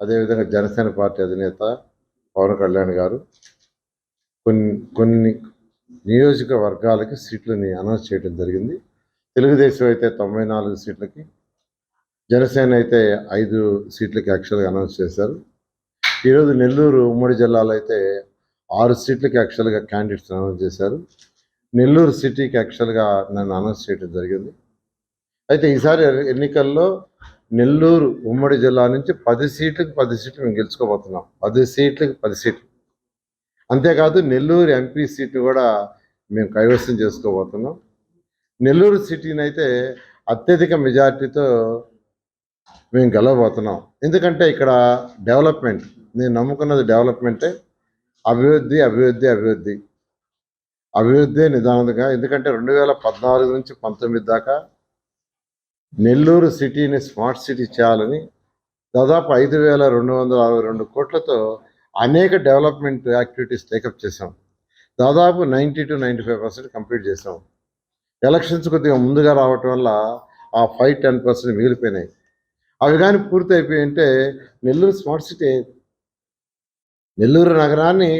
అదేవిధంగా జనసేన పార్టీ అధినేత పవన్ కళ్యాణ్ గారు కొన్ని కొన్ని నియోజకవర్గాలకి సీట్లని అనౌన్స్ చేయడం జరిగింది. తెలుగుదేశం అయితే తొంభై నాలుగు సీట్లకి జనసేన అయితే ఐదు సీట్లకి యాక్చువల్గా అనౌన్స్ చేశారు. ఈరోజు నెల్లూరు ఉమ్మడి జిల్లాలో అయితే ఆరు సీట్లకి యాక్చువల్గా క్యాండిడేట్స్ అనౌన్స్ చేశారు. నెల్లూరు సిటీకి యాక్చువల్గా నన్ను అనౌన్స్ చేయడం జరిగింది. అయితే ఈసారి ఎన్నికల్లో నెల్లూరు ఉమ్మడి జిల్లా నుంచి పది సీట్లకు పది సీట్లు మేము గెలుచుకోబోతున్నాం. పది సీట్లకు పది సీట్లు. అంతేకాదు నెల్లూరు ఎంపీ సీటు కూడా మేము కైవసం చేసుకోబోతున్నాం. నెల్లూరు సిటీని అయితే అత్యధిక మెజార్టీతో మేము గెలవబోతున్నాం. ఎందుకంటే ఇక్కడ డెవలప్మెంట్ నేను నమ్ముకున్నది డెవలప్మెంటే. అభివృద్ధి అభివృద్ధి అభివృద్ధి. అభివృద్ధి నిదానంగా ఎందుకంటే రెండు వేల పద్నాలుగు నుంచి పంతొమ్మిది దాకా నెల్లూరు సిటీని స్మార్ట్ సిటీ చేయాలని దాదాపు ఐదు వేల రెండు వందల అరవై రెండు కోట్లతో అనేక డెవలప్మెంట్ యాక్టివిటీస్ టేకప్ చేసాం దాదాపు ninety two ninety five percent complete చేసాం ఎలక్షన్స్ కొద్దిగా ముందుగా రావటం వల్ల ఆ ఫైవ్ టెన్ పర్సెంట్ మిగిలిపోయినాయి. అవి కానీ పూర్తి అయిపోయి అంటే నెల్లూరు స్మార్ట్ సిటీ నెల్లూరు నగరాన్ని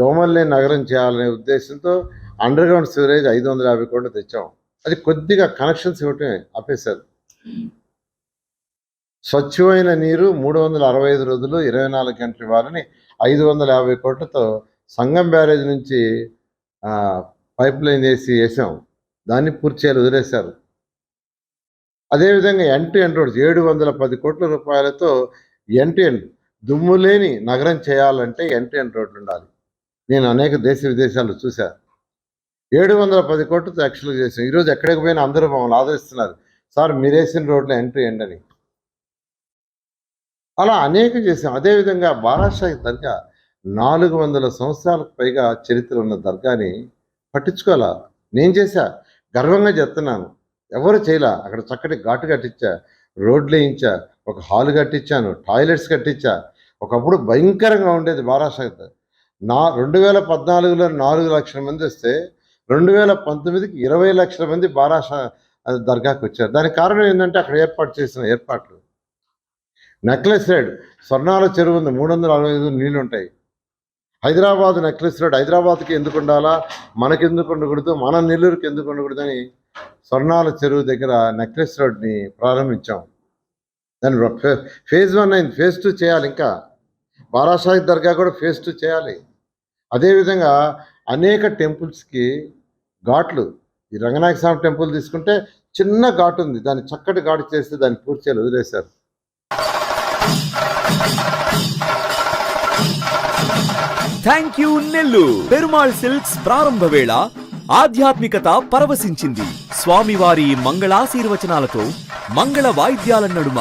దోమల్లేని నగరం చేయాలనే ఉద్దేశంతో అండర్ గ్రౌండ్ సివరేజ్ ఐదు వందల యాభై కోట్లు తెచ్చాం. అది కొద్దిగా కనెక్షన్స్ ఇవ్వటమే ఆపేశారు. స్వచ్ఛమైన నీరు మూడు వందల అరవై ఐదు రోజులు ఇరవై నాలుగు గంటలు ఇవ్వాలని ఐదు వందల యాభై కోట్లతో సంగం బ్యారేజ్ నుంచి పైప్ లైన్ వేసి వేసాం. దాన్ని పూర్తి చేయాలి వదిలేశారు. అదేవిధంగా ఎన్ టు ఎన్ రోడ్స్ ఏడు వందల పది కోట్ల రూపాయలతో ఎన్ టు ఎన్ దుమ్ము లేని నగరం చేయాలంటే ఎన్ టు ఎన్ రోడ్లు ఉండాలి. నేను అనేక దేశ విదేశాలు చూశాను ఏడు వందల పది కోట్లతో యాక్చువల్గా చేసాం ఈరోజు ఎక్కడికి పోయినా అందరూ మమ్మల్ని ఆదరిస్తున్నారు. సార్ మీరేసిన రోడ్లో ఎంట్రీ ఎండని. అలా అనేక చేసాం అదేవిధంగా బారాషాహి దర్గా నాలుగు వందల సంవత్సరాలకు పైగా చరిత్ర ఉన్న దర్గాని పట్టించుకోవాలా? నేను చేశా. గర్వంగా చెప్తున్నాను. ఎవరు చేయలా? అక్కడ చక్కటి ఘాటు కట్టించా. రోడ్లు వేయించా ఒక హాల్ కట్టించాను. టాయిలెట్స్ కట్టించా. ఒకప్పుడు భయంకరంగా ఉండేది బారాషాహి నా రెండు వేల పద్నాలుగులో నాలుగు లక్షల మంది వస్తే రెండు వేల పంతొమ్మిదికి ఇరవై లక్షల మంది అది దర్గాకు వచ్చారు. దానికి కారణం ఏంటంటే అక్కడ ఏర్పాటు చేసిన ఏర్పాట్లు. నెక్లెస్ రోడ్ స్వర్ణాల చెరువు ఉంది మూడు వందల అరవై ఐదు నీళ్ళు ఉంటాయి హైదరాబాద్ నెక్లెస్ రోడ్ హైదరాబాద్కి ఎందుకు ఉండాలా? మనకి ఎందుకు ఉండకూడదు? మన నెల్లూరుకి ఎందుకు ఉండకూడదని స్వర్ణాల చెరువు దగ్గర నెక్లెస్ రోడ్ని ప్రారంభించాం. దాని ఫేజ్ వన్ అయింది. ఫేజ్ టూ చేయాలి ఇంకా. బారాషాహి దర్గా కూడా ఫేజ్ టూ చేయాలి. అదేవిధంగా అనేక టెంపుల్స్కి ఘాట్లు ఈ రంగనాయక స్వామి టెంపుల్ తీసుకుంటే చిన్న ఘాటు ఉంది. దాన్ని చక్కటి ఘాటు చేస్తే దాన్ని పూర్తి చేయాలి వదిలేశారు. Thank you Nellore Perumal silks ప్రారంభ వేళ ఆధ్యాత్మికత పరవశించింది స్వామివారి మంగళాశీర్వచనాలతో మంగళ వాయిద్యాల నడుమ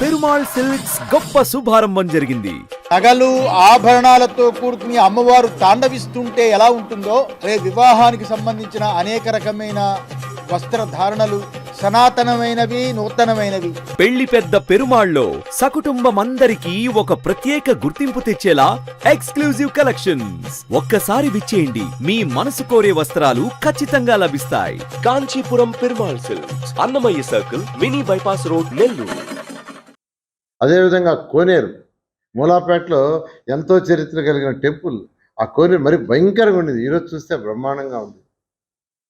పెరుమాళ్ సిల్క్స్ గొప్ప శుభారంభం జరిగింది నగలు ఆభరణాలతో కూడుకుని అమ్మవారు తాండవిస్తుంటే ఎలా ఉంటుందో రేపు వివాహానికి సంబంధించిన అనేక రకమైన వస్త్రధారణలు సనాతనమైనవి నూతనమైనవి. పెళ్ళి పెద్ద పెరుమాళ్ళో సకుటుంబమందరికీ ఒక ప్రత్యేక గుర్తింపు తెచ్చేలా ఎక్స్క్లూజివ్ కలెక్షన్స్. ఒక్కసారి విచ్చేయండి మీ మనసు కోరే వస్త్రాలు ఖచ్చితంగా లభిస్తాయి. Kanchipuram Perumal silks Annamayya circle mini bypass road Nellore. అదేవిధంగా కోనేరు మూలాపేటలో ఎంతో చరిత్ర కలిగిన టెంపుల్. ఆ కోనేరు మరి భయంకరంగా ఉండేది. ఈరోజు చూస్తే బ్రహ్మాండంగా ఉంది.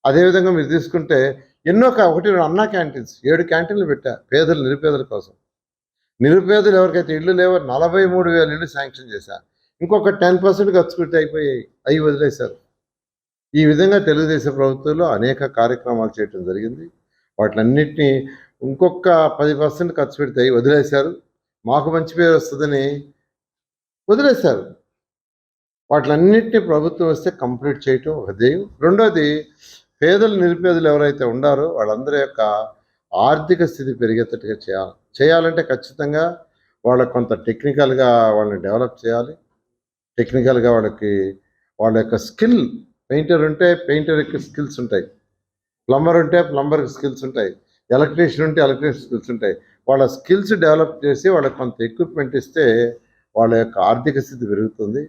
అదేవిధంగా మీరు తీసుకుంటే ఎన్నో ఒకటి రెండు అన్నా క్యాంటీన్స్. ఏడు క్యాంటీన్లు పెట్టా. పేదలు నిరుపేదల కోసం. నిరుపేదలు ఎవరికైతే ఇళ్ళు లేవో నలభై మూడు వేల ఇళ్ళు శాంక్షన్ చేశారు ఇంకొక టెన్ పర్సెంట్ ఖర్చు పెట్టి అయిపోయాయి అవి వదిలేశారు. ఈ విధంగా తెలుగుదేశం ప్రభుత్వంలో అనేక కార్యక్రమాలు చేయటం జరిగింది. వాటిలన్నింటినీ ఇంకొక పది పర్సెంట్ ఖర్చు పెడితే అవి వదిలేశారు. మాకు మంచి పేరు వస్తుందని వదిలేశారు. వాటిలన్నింటినీ ప్రభుత్వం వస్తే కంప్లీట్ చేయటం ఒక ధ్యేయం. రెండోది పేదలు నిరుపేదలు ఎవరైతే ఉండారో వాళ్ళందరి యొక్క ఆర్థిక స్థితి పెరిగేటట్టుగా చేయాలి. చేయాలంటే ఖచ్చితంగా వాళ్ళకు కొంత టెక్నికల్గా వాళ్ళని డెవలప్ చేయాలి. టెక్నికల్గా వాళ్ళకి వాళ్ళ యొక్క స్కిల్ పెయింటర్ ఉంటే పెయింటర్ యొక్క స్కిల్స్ ఉంటాయి. ప్లంబర్ ఉంటే ప్లంబర్ స్కిల్స్ ఉంటాయి. ఎలక్ట్రీషియన్ ఉంటే ఎలక్ట్రీషియన్ స్కిల్స్ ఉంటాయి. వాళ్ళ స్కిల్స్ డెవలప్ చేసి వాళ్ళకి కొంత ఎక్విప్మెంట్ ఇస్తే వాళ్ళ యొక్క ఆర్థిక స్థితి పెరుగుతుంది.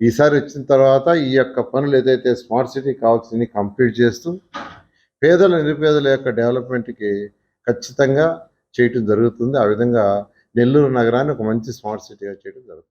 ఈసారి వచ్చిన తర్వాత ఈ యొక్క పనులు ఏదైతే స్మార్ట్ సిటీ కావాల్సినవి కంప్లీట్ చేస్తూ పేదల నిరుపేదల యొక్క డెవలప్మెంట్కి ఖచ్చితంగా చేయటం జరుగుతుంది. ఆ విధంగా నెల్లూరు నగరాన్ని ఒక మంచి స్మార్ట్ సిటీగా చేయడం జరుగుతుంది.